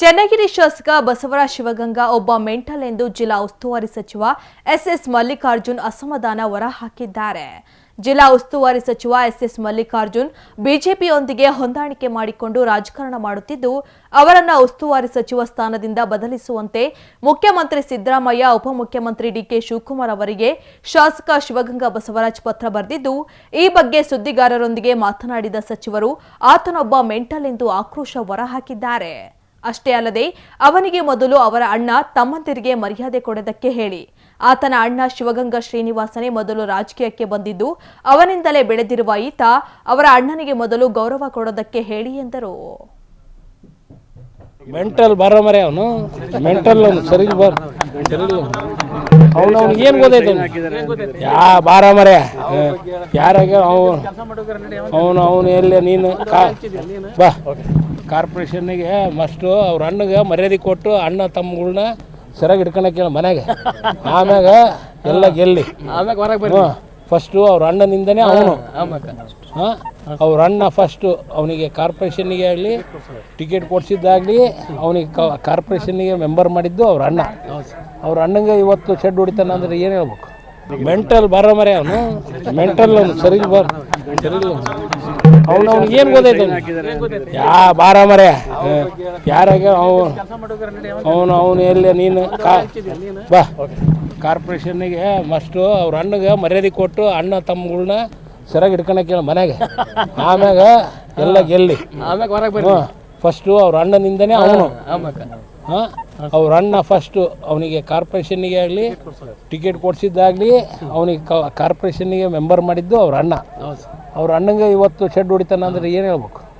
ಚನ್ನಗಿರಿ ಶಾಸಕ ಬಸವರಾಜ ಶಿವಗಂಗಾ ಒಬ್ಬ ಮೆಂಟಲ್ ಎಂದು ಜಿಲ್ಲಾ ಉಸ್ತುವಾರಿ ಸಚಿವ ಎಸ್ಎಸ್ ಮಲ್ಲಿಕಾರ್ಜುನ್ ಅಸಮಾಧಾನ ಹೊರಹಾಕಿದ್ದಾರೆ. ಜಿಲ್ಲಾ ಉಸ್ತುವಾರಿ ಸಚಿವ ಎಸ್ಎಸ್ ಮಲ್ಲಿಕಾರ್ಜುನ್ ಬಿಜೆಪಿಯೊಂದಿಗೆ ಹೊಂದಾಣಿಕೆ ಮಾಡಿಕೊಂಡು ರಾಜಕಾರಣ ಮಾಡುತ್ತಿದ್ದು, ಅವರನ್ನು ಉಸ್ತುವಾರಿ ಸಚಿವ ಸ್ಥಾನದಿಂದ ಬದಲಿಸುವಂತೆ ಮುಖ್ಯಮಂತ್ರಿ ಸಿದ್ದರಾಮಯ್ಯ, ಉಪಮುಖ್ಯಮಂತ್ರಿ ಡಿಕೆ ಶಿವಕುಮಾರ್ ಅವರಿಗೆ ಶಾಸಕ ಶಿವಗಂಗಾ ಬಸವರಾಜ್ ಪತ್ರ ಬರೆದಿದ್ದು, ಈ ಬಗ್ಗೆ ಸುದ್ದಿಗಾರರೊಂದಿಗೆ ಮಾತನಾಡಿದ ಸಚಿವರು, ಆತನೊಬ್ಬ ಮೆಂಟಲ್ ಎಂದು ಆಕ್ರೋಶ ಹೊರಹಾಕಿದ್ದಾರೆ. ಅಷ್ಟೇ ಅಲ್ಲದೆ ಅವನಿಗೆ ಮೊದಲು ಅವರ ಅಣ್ಣ ತಮ್ಮಂದಿರಿಗೆ ಮರ್ಯಾದೆ ಕೊಡೋದಕ್ಕೆ ಹೇಳಿ. ಆತನ ಅಣ್ಣ ಶಿವಗಂಗಾ ಶ್ರೀನಿವಾಸನೇ ಮೊದಲು ರಾಜಕೀಯಕ್ಕೆ ಬಂದಿದ್ದು, ಅವನಿಂದಲೇ ಬೆಳೆದಿರುವ ಈತ ಅವರ ಅಣ್ಣನಿಗೆ ಮೊದಲು ಗೌರವ ಕೊಡೋದಕ್ಕೆ ಹೇಳಿ ಎಂದರು. ಮೆಂಟಲ್ ಬರೋ ಮರೆ ಅವನು. ಮೆಂಟಲ್ ಅವನು. ಸರಿ ಬರ್ ಅವನು ಅವ್ನಿಗೆ ಏನು ಗೊತ್ತೈತೆ ಯಾ ಬಾರ ಮರೆ. ಯಾರಾಗ ಅವನು ಅವನು ಅವನು ಎಲ್ಲ? ನೀನು ಬಾ. ಕಾರ್ಪೊರೇಷನ್ನಿಗೆ ಮಸ್ಟು ಅವ್ರ ಅಣ್ಣಗೆ ಮರ್ಯಾದೆ ಕೊಟ್ಟು ಅಣ್ಣ ತಮ್ಮಗಳನ್ನ ಸರಿಯಾಗಿ ಹಿಡ್ಕೊಳಕ್ಕೆ ಹೇಳು ಮನೆಗೆ ಆಮ್ಯಾಗ ಎಲ್ಲ ಗೆಲ್ಲಿ. ಆಮ್ಯಾಗ ಹೊರಗೆ ಬರ್ರಿ ಫಸ್ಟು ಅವ್ರ ಅಣ್ಣನಿಂದನೇ ಅವನು. ಹಾಂ? ಅವ್ರ ಅಣ್ಣ ಫಸ್ಟು ಅವನಿಗೆ ಕಾರ್ಪೊರೇಷನ್ನಿಗೆ ಆಗಲಿ ಟಿಕೆಟ್ ಕೊಡಿಸಿದ್ದಾಗಲಿ ಅವನಿಗೆ ಕಾರ್ಪೊರೇಷನ್ನಿಗೆ ಮೆಂಬರ್ ಮಾಡಿದ್ದು ಅವ್ರ ಅಣ್ಣ. ಅವ್ರ ಅಣ್ಣಂಗೆ ಇವತ್ತು ಶೆಡ್ ಹೊಡಿತಾನೆ ಅಂದರೆ ಏನು ಹೇಳ್ಬೇಕು? ಮೆಂಟಲ್ ಬರೋ ಮರೆ ಅವನು. ಮೆಂಟಲ್ ಅವನು ಸರಿ ಬರ ಅವನು ಅವ್ನಿಗೆ ಏನು ಗೊತ್ತೈತೆ ಯಾ ಬಾರ ಮರೆ. ಯಾರಾಗ ಅವನು ಅವನು ಅವನು ಎಲ್ಲಿ ನೀನು ಬಾ. ಕಾರ್ಪೊರೇಷನ್ನಿಗೆ ಮಸ್ಟು ಅವ್ರ ಅಣ್ಣಗೆ ಮರ್ಯಾದೆ ಕೊಟ್ಟು ಅಣ್ಣ ತಮ್ಮಗಳನ್ನ ಸರಿಯಾಗಿ ಹಿಡ್ಕೊಳಕ್ಕೆ ಹೇಳು ಮನೆಗೆ ಆಮ್ಯಾಗ ಎಲ್ಲ ಗೆಲ್ಲಿ. ಆಮ್ಯಾಗ ಹೊರಗೆ ಫಸ್ಟು ಅವ್ರ ಅಣ್ಣನಿಂದನೇ ಅವನು. ಹಾಂ? ಅವ್ರ ಅಣ್ಣ ಫಸ್ಟು ಅವನಿಗೆ ಕಾರ್ಪೊರೇಷನ್ನಿಗೆ ಆಗಲಿ ಟಿಕೆಟ್ ಕೊಡಿಸಿದ್ದಾಗಲಿ ಅವನಿಗೆ ಕಾರ್ಪೊರೇಷನ್ನಿಗೆ ಮೆಂಬರ್ ಮಾಡಿದ್ದು ಅವ್ರ ಅಣ್ಣ. ಅವ್ರ ಅಣ್ಣಂಗೆ ಇವತ್ತು ಶೆಡ್ ಹೊಡಿತಾನೆ ಅಂದ್ರೆ ಏನು ಹೇಳ್ಬೇಕು?